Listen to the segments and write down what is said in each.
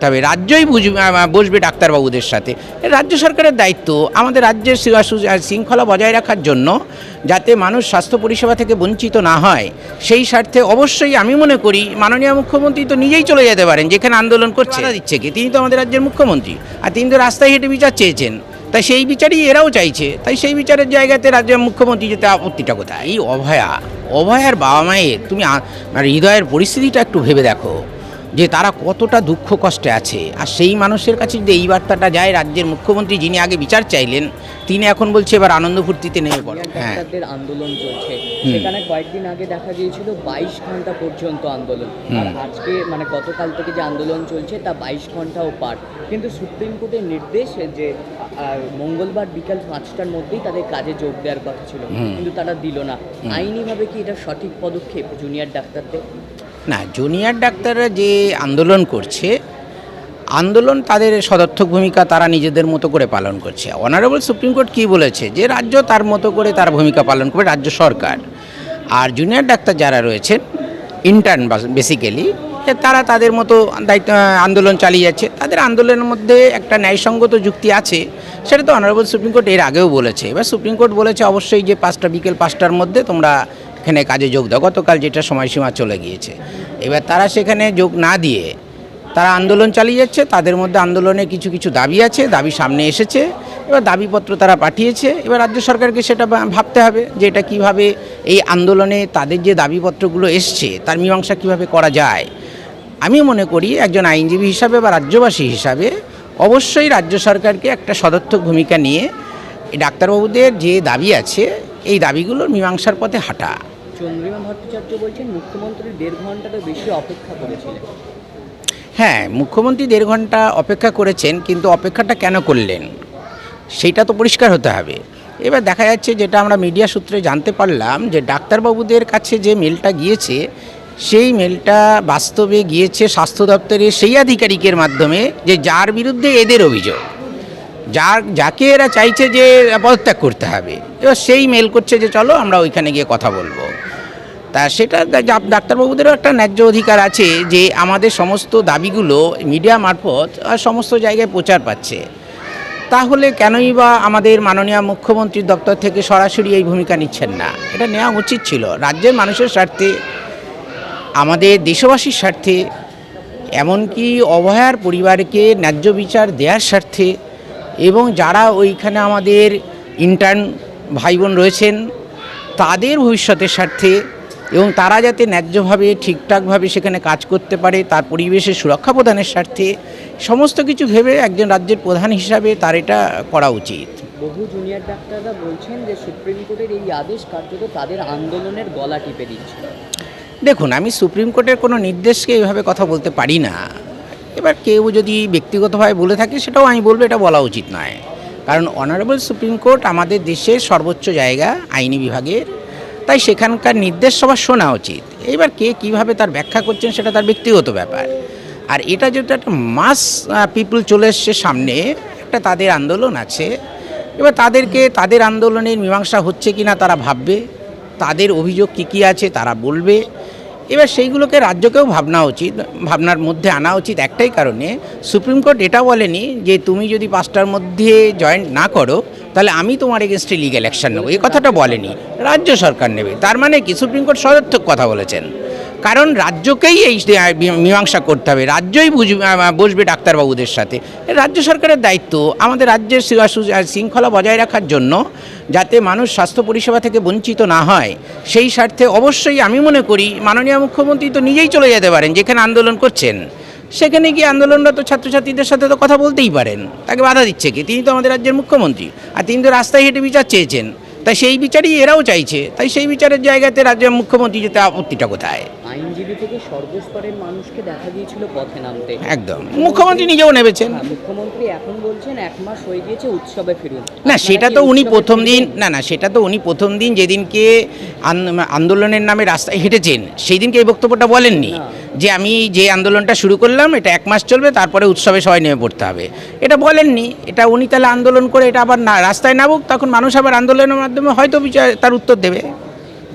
করতে হবে রাজ্যই বুঝবে বসবে ডাক্তারবাবুদের সাথে। রাজ্য সরকারের দায়িত্ব আমাদের রাজ্যের শৃঙ্খলা বজায় রাখার জন্য যাতে মানুষ স্বাস্থ্য পরিষেবা থেকে বঞ্চিত না হয় সেই স্বার্থে অবশ্যই আমি মনে করি মাননীয় মুখ্যমন্ত্রী তো নিজেই চলে যেতে পারেন যেখানে আন্দোলন করছে। দিচ্ছে কি? তিনি তো আমাদের রাজ্যের মুখ্যমন্ত্রী। আর তিনি তো রাস্তায় হেঁটে বিচার চেয়েছেন। তাই সেই বিচারই এরাও চাইছে। তাই সেই বিচারের জায়গাতে রাজ্যের মুখ্যমন্ত্রী যেতে আপত্তিটা কোথায়? এই অভয়া অভয়ার বাবা মায়ের তুমি মানে হৃদয়ের পরিস্থিতিটা একটু ভেবে দেখো। যে তারা কতটা দুঃখ কষ্টে আছে। আর সেই মানুষের কাছে যদি এই বার্তাটা যায় রাজ্যের মুখ্যমন্ত্রী যিনি আগে বিচার চাইলেন তিনি এখন বলছে এবার আনন্দ ফুর্তিতে নেমে পড়ো। হ্যাঁ। আন্দোলন চলছে। সেখানে কয়েকদিন আগে দেখা গিয়েছিল বাইশ ঘণ্টা পর্যন্ত আন্দোলন। আজকে মানে গতকাল থেকে যে আন্দোলন চলছে তা বাইশ ঘন্টাও পার। কিন্তু সুপ্রিম কোর্টের নির্দেশ যে মঙ্গলবার বিকাল পাঁচটার মধ্যেই তাদের কাজে যোগ দেওয়ার কথা ছিল। কিন্তু তারা দিল না। আইনিভাবে কি এটা সঠিক পদক্ষেপ জুনিয়র ডাক্তারদের? না জুনিয়র ডাক্তাররা যে আন্দোলন করছে, আন্দোলন তাদের সদর্থক ভূমিকা তারা নিজেদের মতো করে পালন করছে। অনারেবল সুপ্রিম কোর্ট কী বলেছে? যে রাজ্য তার মতো করে তার ভূমিকা পালন করবে, রাজ্য সরকার। আর জুনিয়র ডাক্তার যারা রয়েছেন ইন্টার্ন বেসিক্যালি তারা তাদের মতো দায়িত্ব আন্দোলন চালিয়ে যাচ্ছে। তাদের আন্দোলনের মধ্যে একটা ন্যায়সঙ্গত যুক্তি আছে, সেটা তো অনারেবল সুপ্রিম কোর্ট এর আগেও বলেছে। এবার সুপ্রিম কোর্ট বলেছে অবশ্যই যে পাঁচটা, বিকেল পাঁচটার মধ্যে তোমরা এখানে কাজে যোগ দাও গতকাল যেটা সময়সীমা চলে গিয়েছে। এবার তারা সেখানে যোগ না দিয়ে তারা আন্দোলন চালিয়ে যাচ্ছে। তাদের মধ্যে আন্দোলনে কিছু কিছু দাবি আছে, দাবি সামনে এসেছে। এবার দাবিপত্র তারা পাঠিয়েছে। এবার রাজ্য সরকারকে সেটা ভাবতে হবে যে এটা কীভাবে এই আন্দোলনে তাদের যে দাবিপত্রগুলো এসছে, তার মীমাংসা কীভাবে করা যায়। আমি মনে করি একজন আইনজীবী হিসাবে বা রাজ্যবাসী হিসাবে অবশ্যই রাজ্য সরকারকে একটা সদর্থক ভূমিকা নিয়ে ডাক্তারবাবুদের যে দাবি আছে, এই দাবিগুলোর মীমাংসার পথে হাঁটা। চন্দ্রিমা ভট্টাচার্য বলছেন, মুখ্যমন্ত্রী দেড় ঘন্টারও বেশি অপেক্ষা করেছিলেন। হ্যাঁ মুখ্যমন্ত্রী দেড় ঘণ্টা অপেক্ষা করেছেন, কিন্তু অপেক্ষাটা কেন করলেন? সেটা তো পরিষ্কার হতে হবে। এবার দেখা যাচ্ছে যেটা আমরা মিডিয়া সূত্রে জানতে পারলাম, যে ডাক্তারবাবুদের কাছে যে মেলটা গিয়েছে, সেই মেলটা বাস্তবে গিয়েছে স্বাস্থ্য দপ্তরের সেই আধিকারিকের মাধ্যমে, যে যার বিরুদ্ধে এদের অভিযোগ। যার, যাকে এরা চাইছে যে পদত্যাগ করতে হবে। এবার সেই মেল করছে যে, চলো আমরা ওইখানে গিয়ে কথা বলব। তা সেটা ডাক্তারবাবুদেরও একটা ন্যায্য অধিকার আছে যে আমাদের সমস্ত দাবিগুলো মিডিয়া মারফত সমস্ত জায়গায় প্রচার পাচ্ছে। তাহলে কেনই বা আমাদের মাননীয় মুখ্যমন্ত্রীর দপ্তর থেকে সরাসরি এই ভূমিকা নিচ্ছেন না? এটা নেওয়া উচিত ছিল। রাজ্যের মানুষের স্বার্থে, আমাদের দেশবাসীর স্বার্থে, এমনকি অভয়ার পরিবারকে ন্যায্য বিচার দেওয়ার স্বার্থে, এবং যারা ওইখানে আমাদের ইন্টার্ন ভাই বোন রয়েছেন, তাদের ভবিষ্যতের স্বার্থে এবং তারা যাতে ন্যায্যভাবে ঠিকঠাকভাবে সেখানে কাজ করতে পারে তার পরিবেশের সুরক্ষা প্রদানের স্বার্থে সমস্ত কিছু ভেবে একজন রাজ্যের প্রধান হিসাবে তার এটা করা উচিত। বহু জুনিয়র ডাক্তাররা বলছেন যে সুপ্রিম কোর্টের এই আদেশ কার্যত তাদের আন্দোলনের গলা টিপে দিচ্ছে। দেখুন আমি সুপ্রিম কোর্টের কোনো নির্দেশকে এইভাবে কথা বলতে পারি না। এবার কেউ যদি ব্যক্তিগতভাবে বলে থাকে সেটাও আমি বলব এটা বলা উচিত নয়। কারণ অনারেবল সুপ্রিম কোর্ট আমাদের দেশের সর্বোচ্চ জায়গা আইনি বিভাগের। তাই সেখানকার নির্দেশ সবার শোনা উচিত। এবার কে কীভাবে তার ব্যাখ্যা করছেন সেটা তার ব্যক্তিগত ব্যাপার। আর এটা যেটা একটা মাস পিপুল চলে এসছে সামনে, একটা তাদের আন্দোলন আছে। এবার তাদেরকে, তাদের আন্দোলনের মীমাংসা হচ্ছে কি না তারা ভাববে। তাদের অভিযোগ কী কী আছে তারা বলবে। এবার সেইগুলোকে রাজ্যকেও ভাবনা উচিত, ভাবনার মধ্যে আনা উচিত একটাই কারণে, সুপ্রিম কোর্ট এটা বলেনি যে তুমি যদি পাঁচটার মধ্যে জয়েন্ট না করো তাহলে আমি তোমার এগেনস্টে লিগ্যাল অ্যাকশন নেব। এই কথাটা বলেনি, রাজ্য সরকার নেবে। তার মানে কি? সুপ্রিম কোর্ট সদর্থক কথা বলেছেন। কারণ রাজ্যকেই এই মীমাংসা করতে হবে। রাজ্যই বুঝবে বসবে ডাক্তারবাবুদের সাথে। রাজ্য সরকারের দায়িত্ব আমাদের রাজ্যের শৃঙ্খলা বজায় রাখার জন্য যাতে মানুষ স্বাস্থ্য পরিষেবা থেকে বঞ্চিত না হয়, সেই স্বার্থে অবশ্যই আমি মনে করি মাননীয় মুখ্যমন্ত্রী তো নিজেই চলে যেতে পারেন, যেখানে আন্দোলন করছেন। সেখানে গিয়ে আন্দোলনরত ছাত্রছাত্রীদের সাথে তো কথা বলতেই পারেন। তাকে বাধা দিচ্ছে কি? তিনি তো আমাদের রাজ্যের মুখ্যমন্ত্রী। আর তিনি তো রাস্তায় হেঁটে বিচার চেয়েছেন। তাই সেই বিচারই এরাও চাইছে। তাই সেই বিচারের জায়গাতে রাজ্যের মুখ্যমন্ত্রী যেতে আপত্তিটা কোথায়? আইনজীবী থেকে সর্বস্তরের মানুষকে দেখা গিয়েছিল পথে নামতে। একদম। মুখ্যমন্ত্রী নিজেও নেমেছেন। হ্যাঁ, মুখ্যমন্ত্রী এখন বলছেন এক মাস হয়ে গিয়েছে উৎসবে ফিরুন। না সেটা তো উনি প্রথম দিন না না সেটা তো উনি প্রথম দিন যেদিনকে আন্দোলনের নামে রাস্তায় হেঁটেছেন সেই দিনকে এই বক্তব্যটা বলেননি যে আমি যে আন্দোলনটা শুরু করলাম এটা এক মাস চলবে তারপরে উৎসবে সবাই নেমে পড়তে হবে। এটা বলেননি এটা উনি তাহলে আন্দোলন করে এটা আবার না রাস্তায় নামুক তখন মানুষ আবার আন্দোলনের মাধ্যমে হয়তো বিচার তার উত্তর দেবে।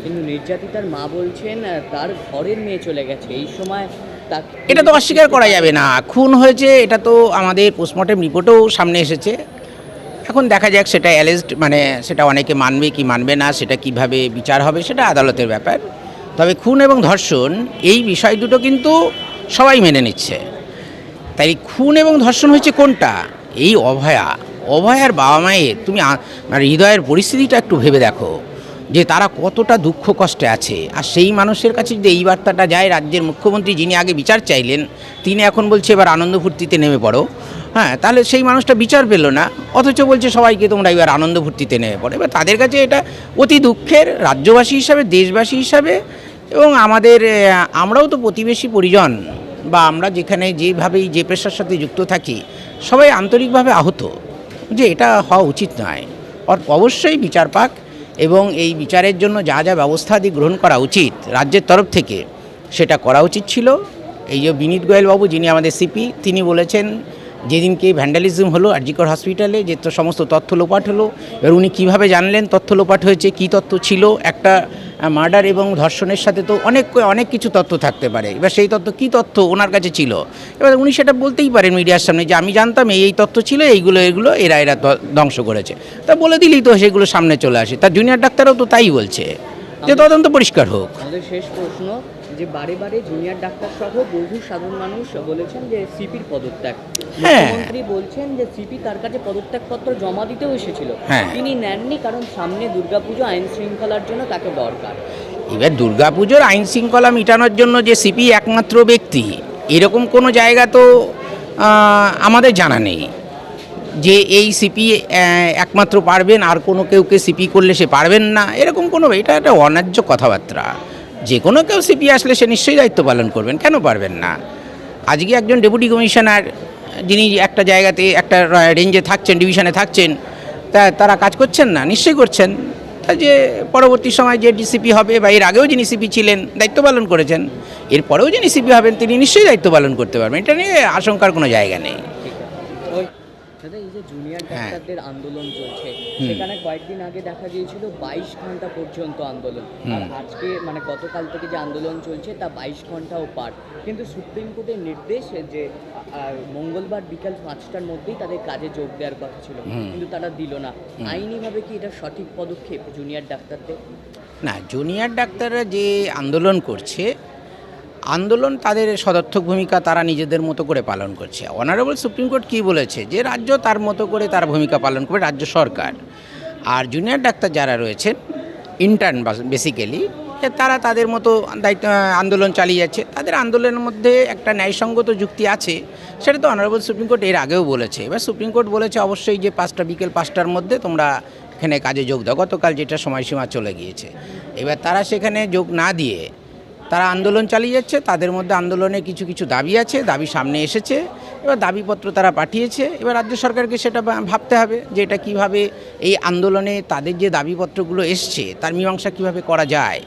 কিন্তু নির্যাতিতার মা বলছেন তার ঘরের মেয়ে চলে গেছে। এই সময় এটা তো অস্বীকার করা যাবে না। খুন হয়েছে, এটা তো আমাদের পোস্টমর্টেম রিপোর্টেও সামনে এসেছে। এখন দেখা যাক সেটা অ্যালেজড মানে সেটা অনেকে মানবে কি মানবে না, সেটা কীভাবে বিচার হবে সেটা আদালতের ব্যাপার। তবে খুন এবং ধর্ষণ, এই বিষয় দুটো কিন্তু সবাই মেনে নিচ্ছে। তাই খুন এবং ধর্ষণ হচ্ছে কোনটা? এই অভয়া। অভয়ার বাবা মায়ের তুমি মানে হৃদয়ের পরিস্থিতিটা একটু ভেবে দেখো। যে তারা কতটা দুঃখ কষ্টে আছে। আর সেই মানুষের কাছে যদি এই বার্তাটা যায়, রাজ্যের মুখ্যমন্ত্রী যিনি আগে বিচার চাইলেন, তিনি এখন বলছে এবার আনন্দ ফুর্তিতে নেমে পড়ো। হ্যাঁ তাহলে সেই মানুষটা বিচার পেল না, অথচ বলছে সবাইকে তোমরা এবার আনন্দ ফুর্তিতে নেমে পড়ো। এবার তাদের কাছে এটা অতি দুঃখের, রাজ্যবাসী হিসাবে, দেশবাসী হিসাবে, এবং আমাদের আমরাও তো প্রতিবেশী পরিজন, বা আমরা যেখানে যেভাবেই যে পেশার সাথে যুক্ত থাকি, সবাই আন্তরিকভাবে আহত। যে এটা হওয়া উচিত নয়। অবশ্যই বিচার পাক এবং এই বিচারের জন্য যা যা ব্যবস্থা আদি গ্রহণ করা উচিত রাজ্যের তরফ থেকে, সেটা করা উচিত ছিল। এই যে বিনীত গোয়েলবাবু, যিনি আমাদের সিপি তিনি বলেছেন, যেদিনকে ভ্যান্ডালিজম হলো আরজিকর হসপিটালে যে তো সমস্ত তথ্য লোপাট হলো, এবার উনি কীভাবে জানলেন তথ্য লোপাট হয়েছে, কী তথ্য ছিল? একটা মার্ডার এবং ধর্ষণের সাথে তো অনেক অনেক কিছু তথ্য থাকতে পারে। এবার সেই তথ্য, কি তথ্য ওনার কাছে ছিল? এবার উনি সেটা বলতেই পারেন মিডিয়ার সামনে যে, আমি জানতাম এই এই তথ্য ছিল, এইগুলো, এগুলো, এরা এরা ধ্বংস করেছে। তা বলে দিলেই তো সেগুলো সামনে চলে আসে। তার জুনিয়র ডাক্তারও তো তাই বলছে। যে তদন্ত পরিষ্কার হোক। শেষ প্রশ্ন যে বারে বারে জুনিয়র ডাক্তার সহ বহু সাধারণ মানুষ বলেছেন যে সিপির পদত্যাগ। হ্যাঁ। মুখ্যমন্ত্রী বলছেন যে সিপি তার কাছে পদত্যাগপত্র জমা দিতেও এসেছিল। হ্যাঁ। তিনি নেননি কারণ সামনে দুর্গাপুজো আইন শৃঙ্খলার জন্য তাকে দরকার। এবার দুর্গাপুজোর আইন শৃঙ্খলা মেটানোর জন্য যে সিপি একমাত্র ব্যক্তি এরকম কোনো জায়গা তো আমাদের জানা নেই। যে এই সিপি একমাত্র পারবেন আর কোনো কেউকে সিপি করলে সে পারবেন না এরকম কোনো এটা একটা অন্যায্য কথাবার্তা। যে কোনো কেউ সিপি আসলে সে নিশ্চয়ই দায়িত্ব পালন করবেন, কেন পারবেন না? আজকে একজন ডেপুটি কমিশনার যিনি একটা জায়গাতে, একটা রেঞ্জে থাকছেন ডিভিশনে থাকছেন, তা তারা কাজ করছেন না, নিশ্চয়ই করছেন। যে পরবর্তী সময় যে ডিসিপি হবে বা এর আগেও যিনি সিপি ছিলেন, দায়িত্ব পালন করেছেন, এরপরেও যিনি সিপি হবেন, তিনি নিশ্চয়ই দায়িত্ব পালন করতে পারবেন। এটা নিয়ে আশঙ্কার কোনো জায়গা নেই। দাদা এই যে জুনিয়র হ্যাঁ। ডাক্তারদের আন্দোলন চলছে সেখানে কয়েকদিন আগে দেখা গিয়েছিল বাইশ ঘণ্টা পর্যন্ত আন্দোলন। আর আজকে মানে গতকাল থেকে যে আন্দোলন চলছে তা বাইশ ঘন্টাও পার। কিন্তু সুপ্রিম কোর্টের নির্দেশ যে মঙ্গলবার বিকাল পাঁচটার মধ্যেই তাদের কাজে যোগ দেওয়ার কথা ছিল। কিন্তু তারা দিল না। আইনিভাবে কি এটা সঠিক পদক্ষেপ জুনিয়র ডাক্তারদের? না জুনিয়র ডাক্তাররা যে আন্দোলন করছে আন্দোলন তাদের সদর্থক ভূমিকা তারা নিজেদের মতো করে পালন করছে। অনারেবল সুপ্রিম কোর্ট কী বলেছে? যে রাজ্য তার মতো করে তার ভূমিকা পালন করবে, রাজ্য সরকার। আর জুনিয়র ডাক্তার যারা রয়েছেন ইন্টার্ন বেসিক্যালি তারা তাদের মতো দায়িত্ব আন্দোলন চালিয়ে যাচ্ছে। তাদের আন্দোলনের মধ্যে একটা ন্যায়সঙ্গত যুক্তি আছে, সেটা তো অনারেবল সুপ্রিম কোর্ট এর আগেও বলেছে। এবার সুপ্রিম কোর্ট বলেছে অবশ্যই যে পাঁচটা, বিকেল পাঁচটার মধ্যে তোমরা এখানে কাজে যোগ দাও। গতকাল যেটা সময়সীমা চলে গিয়েছে। এবার তারা সেখানে যোগ না দিয়ে তারা আন্দোলন চালিয়ে যাচ্ছে, তাদের মধ্যে আন্দোলনে কিছু কিছু দাবি আছে, দাবি সামনে এসেছে। এবার দাবিপত্র তারা পাঠিয়েছে। এবার রাজ্য সরকারকে সেটা ভাবতে হবে যে এটা কীভাবে এই আন্দোলনে তাদের যে দাবিপত্রগুলো এসছে, তার মীমাংসা কীভাবে করা যায়।